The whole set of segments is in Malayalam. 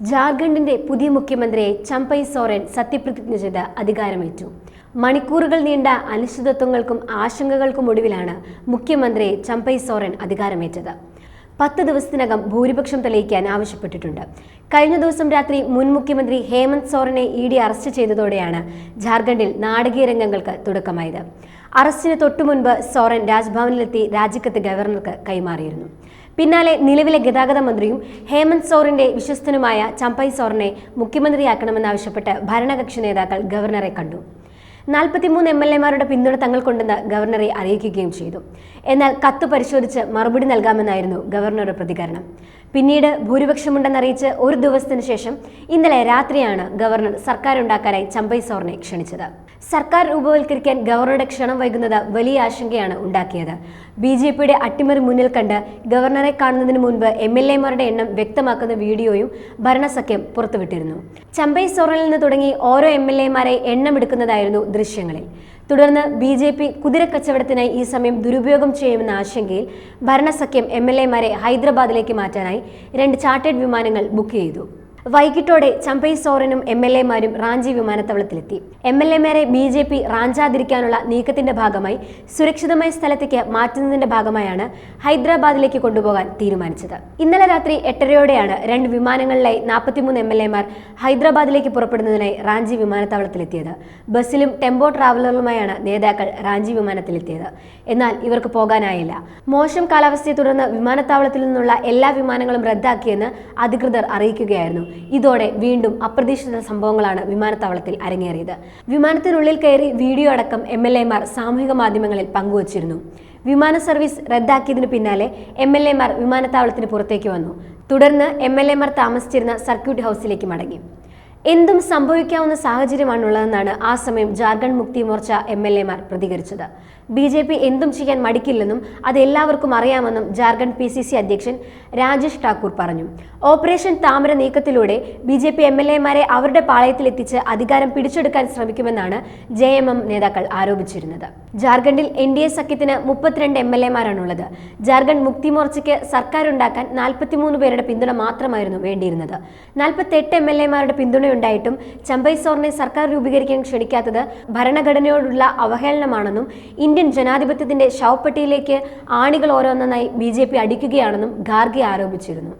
ജാർഖണ്ഡിന്റെ പുതിയ മുഖ്യമന്ത്രിയെ ചമ്പൈ സോറൻ സത്യപ്രതിജ്ഞ ചെയ്ത് അധികാരമേറ്റു. മണിക്കൂറുകൾ നീണ്ട അനിശ്ചിതത്വങ്ങൾക്കും ആശങ്കകൾക്കും ഒടുവിലാണ് മുഖ്യമന്ത്രിയെ ചമ്പൈ സോറൻ അധികാരമേറ്റത്. പത്ത് ദിവസത്തിനകം ഭൂരിപക്ഷം തെളിയിക്കാൻ ആവശ്യപ്പെട്ടിട്ടുണ്ട്. കഴിഞ്ഞ ദിവസം രാത്രി മുൻ മുഖ്യമന്ത്രി ഹേമന്ത് സോറനെ ഇ ഡി അറസ്റ്റ് ചെയ്തതോടെയാണ് ജാർഖണ്ഡിൽ നാടകീയ രംഗങ്ങൾക്ക് തുടക്കമായത്. അറസ്റ്റിന് തൊട്ടുമുൻപ് സോറൻ രാജ്ഭവനിലെത്തി രാജിക്കത്ത് ഗവർണർക്ക് കൈമാറിയിരുന്നു. പിന്നാലെ നിലവിലെ ഗതാഗത മന്ത്രിയും ഹേമന്ത് സോറിന്റെ വിശ്വസ്തനുമായ ചമ്പൈ സോറിനെ മുഖ്യമന്ത്രിയാക്കണമെന്നാവശ്യപ്പെട്ട് ഭരണകക്ഷി നേതാക്കൾ ഗവർണറെ കണ്ടു. നാൽപ്പത്തിമൂന്ന് എം എൽ എമാരുടെ പിന്തുണ തങ്ങൾക്കുണ്ടെന്ന് ഗവർണറെ അറിയിക്കുകയും ചെയ്തു. എന്നാൽ കത്ത് പരിശോധിച്ച് മറുപടി നൽകാമെന്നായിരുന്നു ഗവർണറുടെ പ്രതികരണം. പിന്നീട് ഭൂരിപക്ഷമുണ്ടെന്നറിയിച്ച് ഒരു ദിവസത്തിന് ശേഷം ഇന്നലെ രാത്രിയാണ് ഗവർണർ സർക്കാർ ഉണ്ടാക്കാനായി ചമ്പൈ സോറിനെ ക്ഷണിച്ചത്. സർക്കാർ രൂപവൽക്കരിക്കാൻ ഗവർണറുടെ ക്ഷണം വൈകുന്നത് വലിയ ആശങ്കയാണ് ഉണ്ടാക്കിയത്. ബി ജെ പിയുടെ അട്ടിമറി മുന്നിൽ കണ്ട് ഗവർണറെ കാണുന്നതിന് മുൻപ് എം എൽ എമാരുടെ എണ്ണം വ്യക്തമാക്കുന്ന വീഡിയോയും ഭരണസഖ്യം പുറത്തുവിട്ടിരുന്നു. ചമ്പൈ സോറനിൽ നിന്ന് തുടങ്ങി ഓരോ എം എൽ എമാരെ എണ്ണമെടുക്കുന്നതായിരുന്നു ദൃശ്യങ്ങളിൽ. തുടർന്ന് ബി ജെ പി കുതിരക്കച്ചവടത്തിനായി ഈ സമയം ദുരുപയോഗം ചെയ്യുമെന്ന ആശങ്കയിൽ ഭരണസഖ്യം എം എൽ എമാരെ ഹൈദരാബാദിലേക്ക് മാറ്റാനായി രണ്ട് ചാർട്ടേഡ് വിമാനങ്ങൾ ബുക്ക് ചെയ്തു. വൈകിട്ടോടെ ചമ്പൈ സോറനും എം എൽ എമാരും റാഞ്ചി വിമാനത്താവളത്തിലെത്തി. എം എൽ എമാരെ ബി ജെ പി റാഞ്ചാതിരിക്കാനുള്ള നീക്കത്തിന്റെ ഭാഗമായി സുരക്ഷിതമായ സ്ഥലത്തേക്ക് മാറ്റുന്നതിന്റെ ഭാഗമായാണ് ഹൈദരാബാദിലേക്ക് കൊണ്ടുപോകാൻ തീരുമാനിച്ചത്. ഇന്നലെ രാത്രി എട്ടരയോടെയാണ് രണ്ട് വിമാനങ്ങളിലായി നാൽപ്പത്തിമൂന്ന് എം എൽ എമാർ ഹൈദരാബാദിലേക്ക് പുറപ്പെടുന്നതിനായി റാഞ്ചി വിമാനത്താവളത്തിലെത്തിയത്. ബസ്സിലും ടെമ്പോ ട്രാവലറുമായാണ് നേതാക്കൾ റാഞ്ചി വിമാനത്തിലെത്തിയത്. എന്നാൽ ഇവർക്ക് പോകാനായില്ല. മോശം കാലാവസ്ഥയെ തുടർന്ന് വിമാനത്താവളത്തിൽ നിന്നുള്ള എല്ലാ വിമാനങ്ങളും റദ്ദാക്കിയെന്ന് അധികൃതർ അറിയിക്കുകയായിരുന്നു. ഇതോടെ വീണ്ടും അപ്രതീക്ഷിത സംഭവങ്ങളാണ് വിമാനത്താവളത്തിൽ അരങ്ങേറിയത്. വിമാനത്തിനുള്ളിൽ കയറി വീഡിയോ അടക്കം എം എൽ എമാർ സാമൂഹിക മാധ്യമങ്ങളിൽ പങ്കുവച്ചിരുന്നു. വിമാന സർവീസ് റദ്ദാക്കിയതിനു പിന്നാലെ എം എൽ എമാർ വിമാനത്താവളത്തിന് പുറത്തേക്ക് വന്നു. തുടർന്ന് എം എൽ എമാർ താമസിച്ചിരുന്ന സർക്യൂട്ട് ഹൗസിലേക്ക് മടങ്ങി. എന്തും സംഭവിക്കാവുന്ന സാഹചര്യമാണുള്ളതെന്നാണ് ആ സമയം ജാർഖണ്ഡ് മുക്തി മോർച്ച എം എൽ എമാർ പ്രതികരിച്ചത്. ബി ജെ പി എന്തും ചെയ്യാൻ മടിക്കില്ലെന്നും അത് എല്ലാവർക്കും അറിയാമെന്നും ജാർഖണ്ഡ് പി സി സി അധ്യക്ഷൻ രാജേഷ് ഠാക്കൂർ പറഞ്ഞു. ഓപ്പറേഷൻ താമര നീക്കത്തിലൂടെ B J P M L എമാരെ അവരുടെ പാളയത്തിലെത്തിച്ച് അധികാരം പിടിച്ചെടുക്കാൻ ശ്രമിക്കുമെന്നാണ് ജെ എം എം നേതാക്കൾ ആരോപിച്ചിരുന്നത്. ജാർഖണ്ഡിൽ എൻ ഡി എ സഖ്യത്തിന് മുപ്പത്തിരണ്ട് എം എൽ എമാരാണുള്ളത്. ജാർഖണ്ഡ് മുക്തി മോർച്ചയ്ക്ക് സർക്കാരുണ്ടാക്കാൻ നാൽപ്പത്തിമൂന്ന് പേരുടെ പിന്തുണ മാത്രമായിരുന്നു വേണ്ടിയിരുന്നത്. നാൽപ്പത്തെട്ട് എം എൽ എമാരുടെ പിന്തുണയുണ്ടായിട്ടും ചമ്പൈ സോറിനെ സർക്കാർ രൂപീകരിക്കാൻ ക്ഷണിക്കാത്തത് ഭരണഘടനയോടുള്ള അവഹേളനമാണെന്നും ഇന്ത്യൻ ജനാധിപത്യത്തിന്റെ ശവപ്പെട്ടിയിലേക്ക് ആണികൾ ഓരോന്നായി ബി ജെ പി അടിക്കുകയാണെന്നും ഖാർഗെ ആരോപിച്ചിരുന്നു.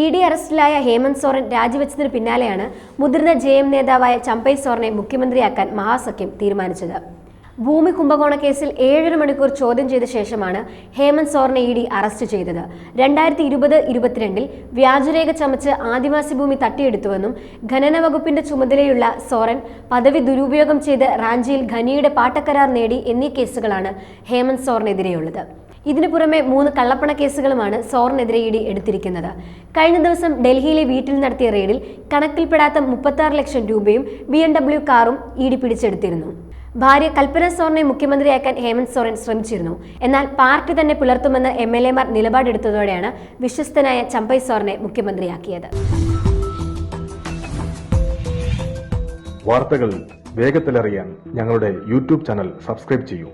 ഇ ഡി അറസ്റ്റിലായ ഹേമന്ത് സോറൻ രാജിവെച്ചതിന് പിന്നാലെയാണ് മുതിർന്ന ജെ എം നേതാവായ ചമ്പൈ സോറിനെ മുഖ്യമന്ത്രിയാക്കാൻ മഹാസഖ്യം തീരുമാനിച്ചത്. ഭൂമി കുംഭകോണ കേസിൽ ഏഴര മണിക്കൂർ ചോദ്യം ചെയ്ത ശേഷമാണ് ഹേമന്ത് സോറിനെ ഇ ഡി അറസ്റ്റ് ചെയ്തത്. രണ്ടായിരത്തി ഇരുപത് ഇരുപത്തിരണ്ടിൽ വ്യാജരേഖ ചമച്ച് ആദിവാസി ഭൂമി തട്ടിയെടുത്തുവെന്നും ഖനന വകുപ്പിന്റെ ചുമതലയുള്ള സോറൻ പദവി ദുരുപയോഗം ചെയ്ത് റാഞ്ചിയിൽ ഖനിയുടെ പാട്ടക്കരാർ നേടി എന്നീ കേസുകളാണ് ഹേമന്ത് സോറിനെതിരെയുള്ളത്. ഇതിനു പുറമെ മൂന്ന് കള്ളപ്പണ കേസുകളുമാണ് സോറിനെതിരെ ഇ ഡി എടുത്തിരിക്കുന്നത്. കഴിഞ്ഞ ദിവസം ഡൽഹിയിലെ വീട്ടിൽ നടത്തിയ റെയ്ഡിൽ കണക്കിൽപ്പെടാത്ത മുപ്പത്തി ലക്ഷം രൂപയും ബി കാറും ഇ ഡി പിടിച്ചെടുത്തിരുന്നു. ഭാര്യ കൽപ്പന സോറിനെ മുഖ്യമന്ത്രിയാക്കാൻ ഹേമന്ത് സോറൻ ശ്രമിച്ചിരുന്നു. എന്നാൽ പാർട്ടി തന്നെ പുലർത്തുമെന്ന് എം എൽ എമാർ നിലപാടെടുത്തതോടെയാണ് വിശ്വസ്തനായ ചമ്പൈ സോറിനെ മുഖ്യമന്ത്രിയാക്കിയത്. വാർത്തകൾ വേഗത്തിലറിയാൻ ഞങ്ങളുടെ യൂട്യൂബ് ചാനൽ സബ്സ്ക്രൈബ് ചെയ്യൂ.